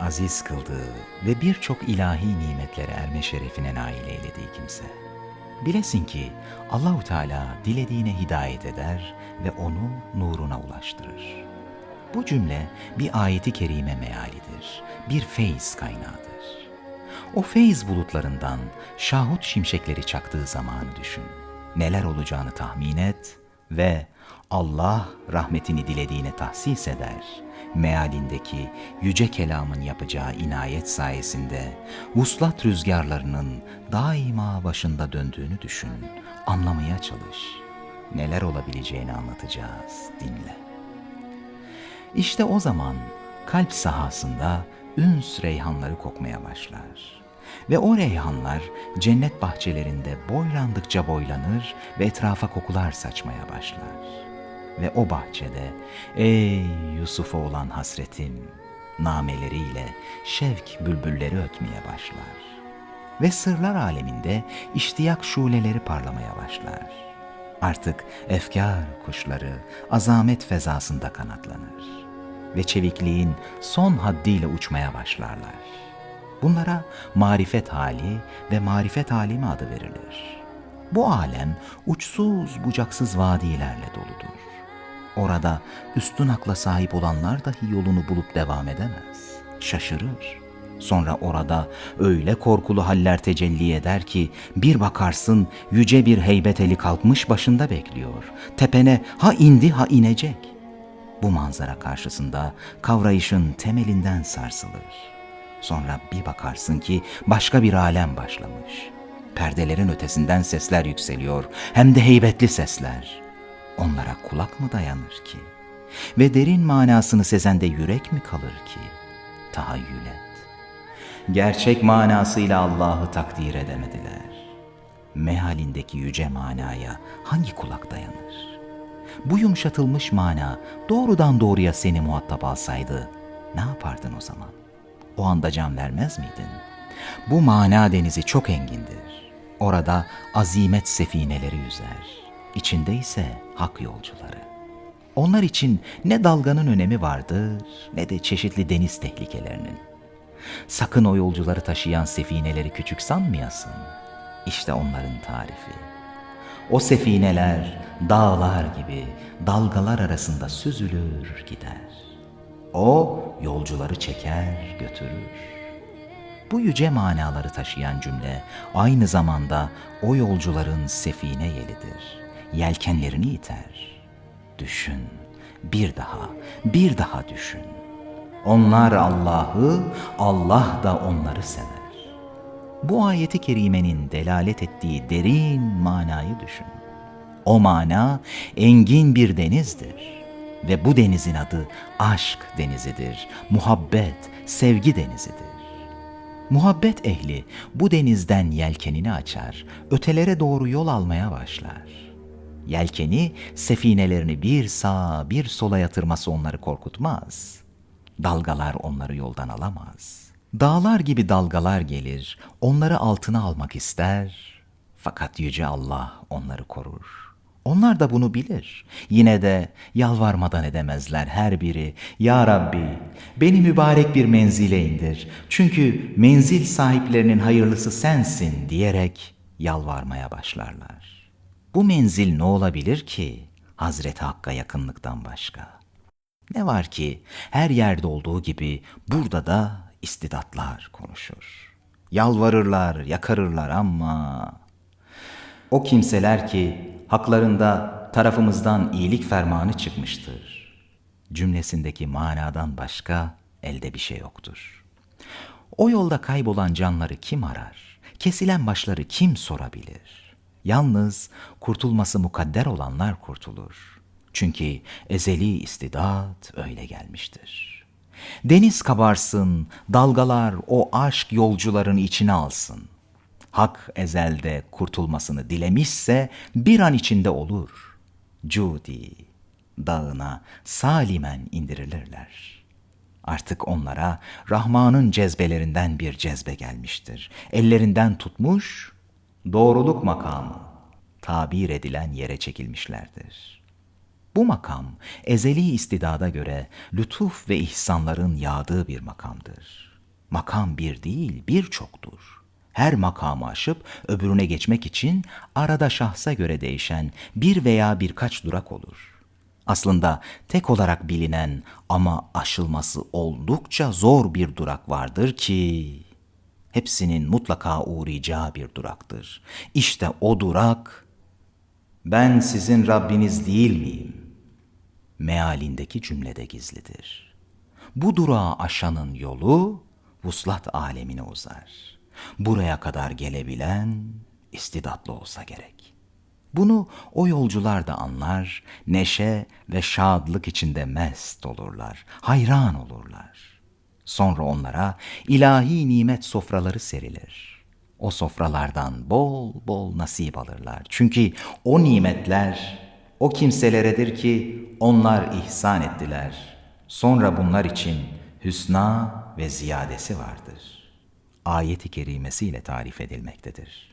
aziz kıldığı ve birçok ilahi nimetlere erme şerefine nail eylediği kimse. Bilesin ki Allahu Teala dilediğine hidayet eder ve onu nuruna ulaştırır. Bu cümle bir ayeti kerime mealidir, bir feyiz kaynağıdır. O feyiz bulutlarından şahut şimşekleri çaktığı zamanı düşün. Neler olacağını tahmin et ve Allah rahmetini dilediğine tahsis eder. Mealindeki yüce kelamın yapacağı inayet sayesinde vuslat rüzgarlarının daima başında döndüğünü düşün. Anlamaya çalış. Neler olabileceğini anlatacağız. Dinle. İşte o zaman kalp sahasında üns reyhanları kokmaya başlar. Ve o reyhanlar cennet bahçelerinde boylandıkça boylanır ve etrafa kokular saçmaya başlar. Ve o bahçede ey Yusuf'a olan hasretim nameleriyle şevk bülbülleri ötmeye başlar. Ve sırlar aleminde iştiyak şuleleri parlamaya başlar. Artık efkar kuşları azamet fezasında kanatlanır ve çevikliğin son haddiyle uçmaya başlarlar. Bunlara marifet hali ve marifet alemi adı verilir. Bu alem uçsuz bucaksız vadilerle doludur. Orada üstün akla sahip olanlar dahi yolunu bulup devam edemez. Şaşırır. Sonra orada öyle korkulu haller tecelli eder ki bir bakarsın yüce bir heybet eli kalkmış başında bekliyor. Tepene ha indi ha inecek. Bu manzara karşısında kavrayışın temelinden sarsılır. Sonra bir bakarsın ki başka bir alem başlamış. Perdelerin ötesinden sesler yükseliyor, hem de heybetli sesler. Onlara kulak mı dayanır ki? Ve derin manasını sezende yürek mi kalır ki? Tahayyül et. Gerçek manasıyla Allah'ı takdir edemediler. Mehalindeki yüce manaya hangi kulak dayanır? Bu yumuşatılmış mana doğrudan doğruya seni muhatap alsaydı ne yapardın o zaman? O anda can vermez miydin? Bu mana denizi çok engindir. Orada azimet sefineleri yüzer. İçinde ise hak yolcuları. Onlar için ne dalganın önemi vardır ne de çeşitli deniz tehlikelerinin. Sakın o yolcuları taşıyan sefineleri küçük sanmayasın. İşte onların tarifi. O sefineler dağlar gibi dalgalar arasında süzülür gider. O yolcuları çeker götürür. Bu yüce manaları taşıyan cümle aynı zamanda o yolcuların sefine yelidir. Yelkenlerini iter. Düşün, bir daha, bir daha düşün. Onlar Allah'ı, Allah da onları sever. Bu ayeti kerimenin delalet ettiği derin manayı düşün. O mana engin bir denizdir ve bu denizin adı aşk denizidir, muhabbet, sevgi denizidir. Muhabbet ehli bu denizden yelkenini açar, ötelere doğru yol almaya başlar. Yelkeni, sefinelerini bir sağa bir sola yatırması onları korkutmaz. Dalgalar onları yoldan alamaz. Dağlar gibi dalgalar gelir, onları altına almak ister. Fakat Yüce Allah onları korur. Onlar da bunu bilir. Yine de yalvarmadan edemezler her biri. Ya Rabbi beni mübarek bir menzile indir. Çünkü menzil sahiplerinin hayırlısı sensin diyerek yalvarmaya başlarlar. Bu menzil ne olabilir ki Hazreti Hakk'a yakınlıktan başka? Ne var ki her yerde olduğu gibi burada da istidatlar konuşur. Yalvarırlar, yakarırlar ama o kimseler ki haklarında tarafımızdan iyilik fermanı çıkmıştır. Cümlesindeki manadan başka elde bir şey yoktur. O yolda kaybolan canları kim arar? Kesilen başları kim sorabilir? Yalnız kurtulması mukadder olanlar kurtulur. Çünkü ezeli istidat öyle gelmiştir. Deniz kabarsın, dalgalar o aşk yolcuların içine alsın. Hak ezelde kurtulmasını dilemişse bir an içinde olur. Cudi dağına salimen indirilirler. Artık onlara Rahman'ın cezbelerinden bir cezbe gelmiştir. Ellerinden tutmuş, doğruluk makamı tabir edilen yere çekilmişlerdir. Bu makam ezeli istidada göre lütuf ve ihsanların yağdığı bir makamdır. makam bir değil birçoktur. Her makamı aşıp öbürüne geçmek için arada şahsa göre değişen bir veya birkaç durak olur. Aslında tek olarak bilinen ama aşılması oldukça zor bir durak vardır ki hepsinin mutlaka uğrayacağı bir duraktır. İşte o durak ben sizin Rabbiniz değil miyim? Mealindeki cümlede gizlidir. Bu durağı aşanın yolu vuslat alemine uzar. Buraya kadar gelebilen istidatlı olsa gerek. Bunu o yolcular da anlar, neşe ve şadlık içinde mest olurlar, hayran olurlar. Sonra onlara ilahi nimet sofraları serilir. O sofralardan bol bol nasip alırlar. Çünkü o nimetler o kimseleredir ki onlar ihsan ettiler. Sonra bunlar için hüsna ve ziyadesi vardır. Ayet-i kerimesiyle tarif edilmektedir.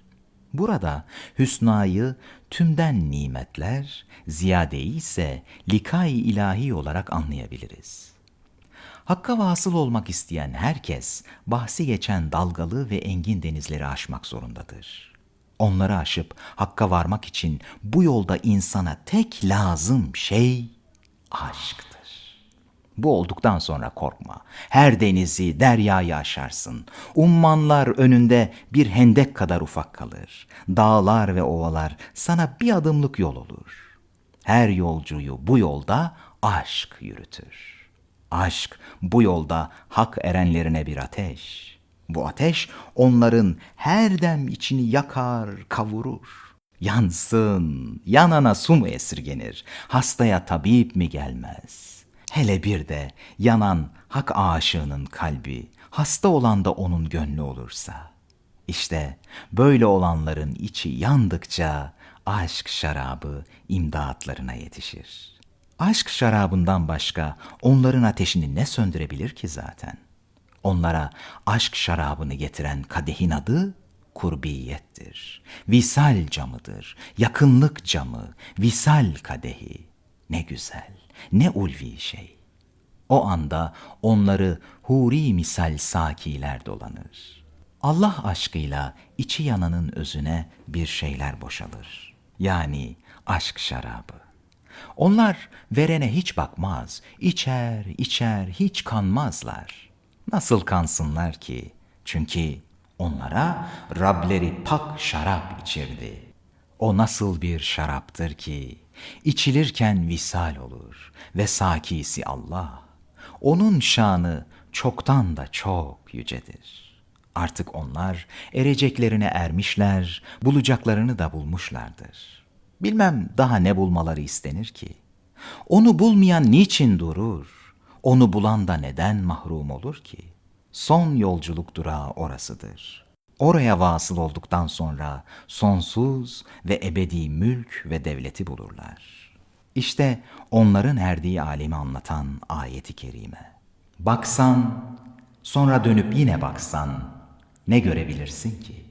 Burada hüsnayı tümden nimetler, ziyadeyi ise likay ilahi olarak anlayabiliriz. Hakka vasıl olmak isteyen herkes bahsi geçen dalgalı ve engin denizleri aşmak zorundadır. Onları aşıp hakka varmak için bu yolda insana tek lazım şey aşktır. Bu olduktan sonra korkma. Her denizi, deryayı aşarsın. Ummanlar önünde bir hendek kadar ufak kalır. Dağlar ve ovalar sana bir adımlık yol olur. Her yolcuyu bu yolda aşk yürütür. Aşk bu yolda hak erenlerine bir ateş. Bu ateş onların her dem içini yakar, kavurur. Yansın, yanana su mu esirgenir? Hastaya tabip mi gelmez? Hele bir de yanan hak aşığının kalbi, hasta olan da onun gönlü olursa. İşte böyle olanların içi yandıkça aşk şarabı imdatlarına yetişir. Aşk şarabından başka onların ateşini ne söndürebilir ki zaten? Onlara aşk şarabını getiren kadehin adı kurbiyettir. Visal camıdır, yakınlık camı, visal kadehi. Ne güzel, ne ulvi şey. O anda onları huri misal sakiler dolanır. Allah aşkıyla içi yananın özüne bir şeyler boşalır. Yani aşk şarabı. Onlar verene hiç bakmaz, içer, içer, hiç kanmazlar. Nasıl kansınlar ki? Çünkü onlara Rableri pak şarap içirdi. O nasıl bir şaraptır ki içilirken visal olur ve sakisi Allah. Onun şanı çoktan da çok yücedir. Artık onlar ereceklerine ermişler, bulacaklarını da bulmuşlardır. Bilmem daha ne bulmaları istenir ki. Onu bulmayan niçin durur? Onu bulan da neden mahrum olur ki? Son yolculuk durağı orasıdır. Oraya vasıl olduktan sonra sonsuz ve ebedi mülk ve devleti bulurlar. İşte onların erdiği alemi anlatan ayeti kerime. Baksan, sonra dönüp yine baksan ne görebilirsin ki?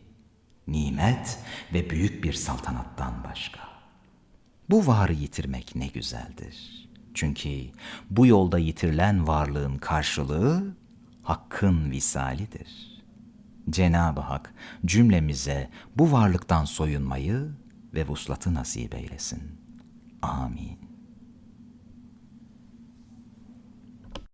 Nimet ve büyük bir saltanattan başka. Bu varı yitirmek ne güzeldir. Çünkü bu yolda yitirilen varlığın karşılığı hakkın visalidir. Cenab-ı Hak cümlemize bu varlıktan soyunmayı ve vuslatı nasip eylesin. Amin.